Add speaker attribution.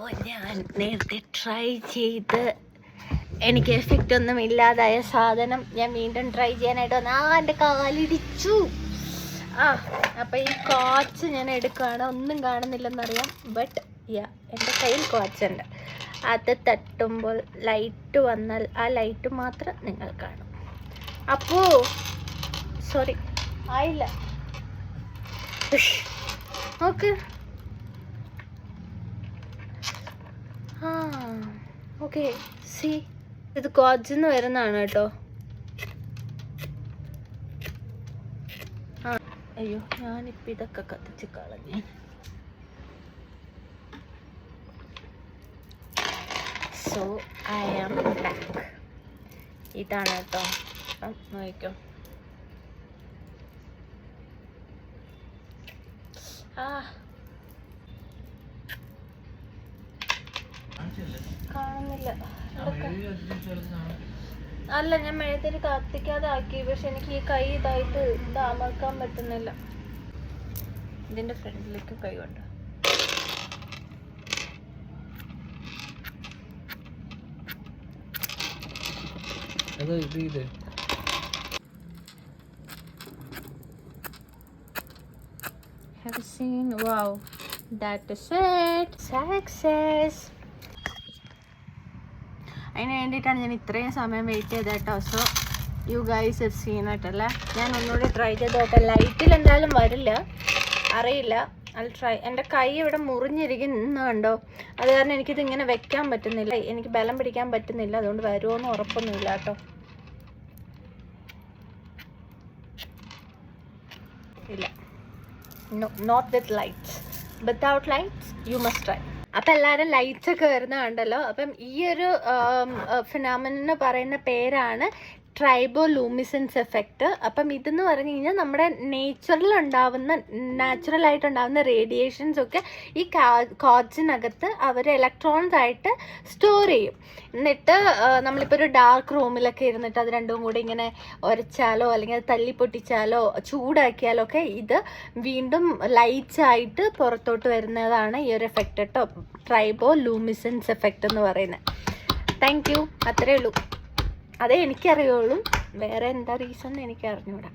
Speaker 1: അപ്പോൾ ഞാൻ നേരത്തെ ട്രൈ ചെയ്ത് എനിക്ക് എഫക്റ്റ് ഒന്നും ഇല്ലാതായ സാധനം ഞാൻ വീണ്ടും ട്രൈ ചെയ്യാനായിട്ട് വന്നു ആ എന്റെ കാലിടിച്ചു. ആ അപ്പോൾ ഈ കോച്ച് ഞാൻ എടുക്കുകയാണ്. ഒന്നും കാണുന്നില്ലെന്നറിയാം. ബട്ട് യാ എന്റെ കയ്യിൽ കോച്ചുണ്ട് അത് തട്ടുമ്പോൾ ലൈറ്റ് വന്നാൽ ആ ലൈറ്റ് മാത്രം നിങ്ങൾ കാണും. അപ്പോ സോറി ആയില്ല. ഓക്കെ ആ ഓക്കെ. സി. ഇത് കോച്ചിന്ന് വരുന്നതാണ് കേട്ടോ. ആ. അയ്യോ ഞാനിപ്പോൾ ഇതൊക്കെ കത്തിച്ച് കളഞ്ഞു. സോ ഐ ആം ബാക്ക് ഇതാണ് കേട്ടോ. നോക്കിക്കോ. ആ കാണുന്നില്ല. അല്ല ഞാൻ മഴത്തിന് കത്തിക്കാതെ ആക്കി പക്ഷെ എനിക്ക് ഈ കൈ ഇതായിട്ട് താമാക്കാൻ പറ്റുന്നില്ല. ഇതിന്റെ ഫ്രണ്ടിലേക്ക് കൈ കൊണ്ട്.
Speaker 2: അത് ഇത് ഇത്.
Speaker 1: Have you seen? Wow, that is it. Success. അതിന് വേണ്ടിയിട്ടാണ് ഞാൻ ഇത്രയും സമയം വെയിറ്റ് ചെയ്തത് കേട്ടോ so you guys if scene ആയിട്ടല്ല ഞാൻ ഒന്നുകൂടി ട്രൈ ചെയ്ത് നോക്കാം ലൈറ്റിൽ എന്തായാലും വരില്ല. അറിയില്ല. അത് ട്രൈ എന്റെ കൈ ഇവിടെ മുറിഞ്ഞിരിക്കുന്നു കണ്ടോ? അത് കാരണം എനിക്കിത് ഇങ്ങനെ വെക്കാൻ പറ്റുന്നില്ല. എനിക്ക് ബലം പിടിക്കാൻ പറ്റുന്നില്ല. അതുകൊണ്ട് വരുമോന്ന് ഉറപ്പൊന്നുമില്ല കേട്ടോ. ഇല്ല. Not with lights without lights you must try അപ്പം എല്ലാവരും ലൈറ്റ്സ് ഒക്കെ വരുന്ന കണ്ടല്ലോ അപ്പം ഈ ഒരു ഫിനാമിനെ പറയുന്ന പേരാണ് ട്രൈബോ ലൂമിസൻസ് എഫക്റ്റ് അപ്പം ഇതെന്ന് പറഞ്ഞു കഴിഞ്ഞാൽ നമ്മുടെ നേച്ചറിൽ ഉണ്ടാവുന്ന നാച്ചുറൽ ആയിട്ട് ഉണ്ടാവുന്ന റേഡിയേഷൻസ് ഒക്കെ ഈ കാജിനകത്ത് അവർ ഇലക്ട്രോൺസ് ആയിട്ട് സ്റ്റോർ ചെയ്യും. എന്നിട്ട് നമ്മളിപ്പോൾ ഒരു ഡാർക്ക് റൂമിലൊക്കെ ഇരുന്നിട്ട് അത് രണ്ടും കൂടി ഇങ്ങനെ ഉരച്ചാലോ അല്ലെങ്കിൽ അത് തല്ലി പൊട്ടിച്ചാലോ ചൂടാക്കിയാലോ ഒക്കെ ഇത് വീണ്ടും ലൈറ്റ്സ് ആയിട്ട് പുറത്തോട്ട് വരുന്നതാണ് ഈ ഒരു എഫക്റ്റ് കേട്ടോ ട്രൈബോ ലൂമിസൻസ് എഫക്റ്റ് എന്ന് പറയുന്നത്. താങ്ക് യു അത്രയേ ഉള്ളൂ. അതേ എനിക്കറിയുള്ളൂ. വേറെ എന്താ റീസൺ എനിക്ക് അറിഞ്ഞൂടാ